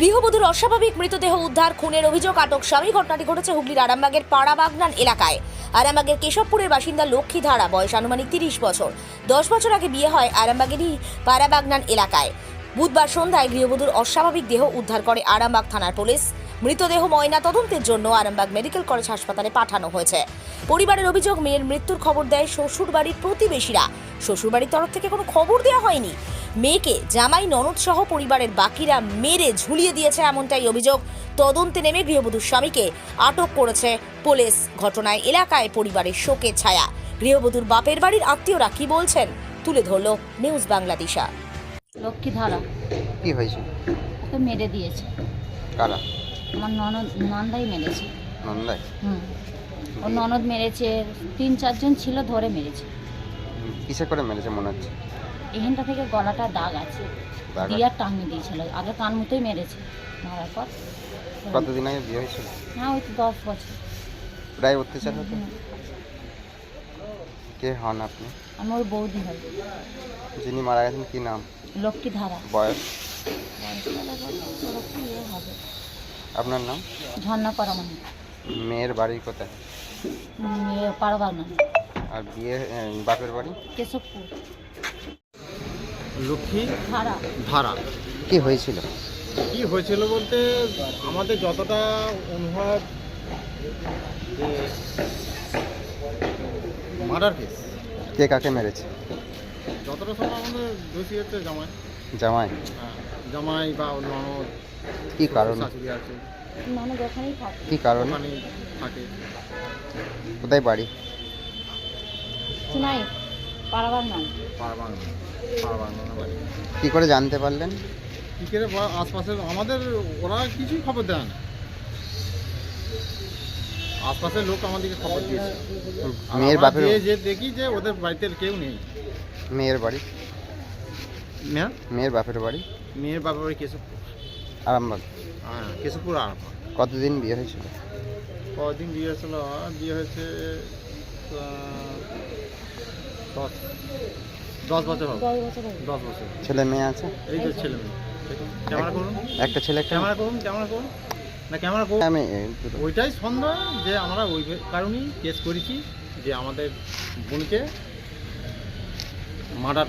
গৃহবধূর অস্বাভাবিক মৃতদেহ উদ্ধার, খুনের অভিযোগ আটক স্বামী। ঘটনাটি ঘটেছে হুগলির আরামবাগের পাড়াবাগনান এলাকায়। আরামবাগের কেশবপুরের বাসিন্দা লক্ষ্মী ধারা, বয়স আনুমানিক তিরিশ বছর। দশ বছর আগে বিয়ে হয় আরামবাগেরই পাড়াবাগনান এলাকায়। বুধবার সন্ধ্যায় গৃহবধূর অস্বাভাবিক দেহ উদ্ধার করে আরামবাগ থানার পুলিশ। মৃতদেহ ময়না তদন্তের জন্য আরামবাগ মেডিকেল কলেজ হাসপাতালে পাঠানো হয়েছে। পরিবারের অভিযোগ, মেয়ের মৃত্যুর খবর দেয় শ্বশুরবাড়ির প্রতিবেশীরা। শ্বশুরবাড়ির তরফ থেকে কোনো খবর দেওয়া হয়নি। মেয়েকে জামাই ননদ সহ পরিবারের বাকিরা মেরে ঝুলিয়ে দিয়েছে এমনটাই অভিযোগ। তদন্তে নেমে গৃহবধূর স্বামীকে আটক করেছে পুলিশ। ঘটনায় এলাকায় পরিবারের শোকের ছায়া। গৃহবধূর বাপের বাড়ির আত্মীয়রা কি বলছেন তুলে ধরল নিউজ বাংলাদেশা লক্ষ্মী ধারা কি হয়েছে? ওকে মেরে দিয়েছে। কারা? আমার ননদ নন্দাই মেরেছে। নন্দাই? হুম। ও ননদ মেরেছে তিন চারজন ছিল ধরে মেরেছে। কিসে করে মেরেছে মনে হচ্ছে? এখানটা থেকে গলাটা দাগ আছে। দাগ? দিয়ার টাঙিয়ে দিয়েছিল। আগে কান মুতেই মেরেছে। মারার পর কতদিন আগে বিয়ে হয়েছিল? হ্যাঁ ওই তো দশ বছর। প্রায় অত্যাচার হতো? কে হন আপনি? আমি ওর বৌদি হয় যিনি মারা গেছেন কি নাম? লক্ষ্মী ধারা বয়স? আপনার নাম? ঝর্ণা পারমানি মেয়ের বাড়ি কোথায়? পারবার না আর বিয়ে বাপের বাড়ি? কেশবপুর। লক্ষ্মী ভাড়া। কি হয়েছিল? কি হয়েছিল বলতে আমাদের যতটা অনুভব যে মার্ডার কেস কে কাকে মেরেছে? যতটা সময় আমাদের দোষী হচ্ছে জামাই। জামাই? হ্যাঁ, জামাই বা অন্য কি কারণ? শাশুড়ি আছে। থাকে। কি কারণ? থাকে। কোথায় বাড়ি? চিনাই পারবার না পাড়বাংলা পাড়বাংলা বাড়ি কি করে জানতে পারলেন? কী করে বা আশপাশের আমাদের ওরা কিছুই খবর দেয় না। আশপাশের লোক আমাদেরকে খবর দিয়েছে। আর মেয়ের আমরা বাপের যেয়ে যে দেখি যে ওদের বাড়িতে কেউ নেই। মেয়ের বাড়ি? হ্যাঁ মেয়ের বাপের বাড়ি? মেয়ের বাপের বাড়ি কেশবপুর। আরামবাগ। হ্যাঁ কেশবপুর আর কতদিন বিয়ে হয়েছিল? কদিন বিয়ে হয়েছিল? বিয়ে হয়েছে আহ, দশ। দশ বছর হবে। দশ বছর হলো। দশ বছর। ছেলে মেয়ে আছে? এই তো ছেলে মেয়ে। ক্যামেরা করুন। একটা ছেলে ক্যামেরা করুন ক্যামেরা করুন। না ক্যামেরা করুন। আমি ওইটাই সন্দেহ যে আমরা ওই কারণেই কেস করেছি যে আমাদের বোনকে মার্ডার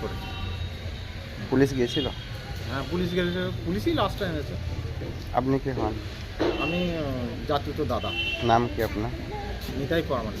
করেছে। পুলিশ গিয়েছিল? হ্যাঁ পুলিশ গেছে। পুলিশই লাস্ট টাইম এসেছে। আপনি কি হন? আমি জাতীয় দাদা। নাম কি আপনার? নিতাই পরামানি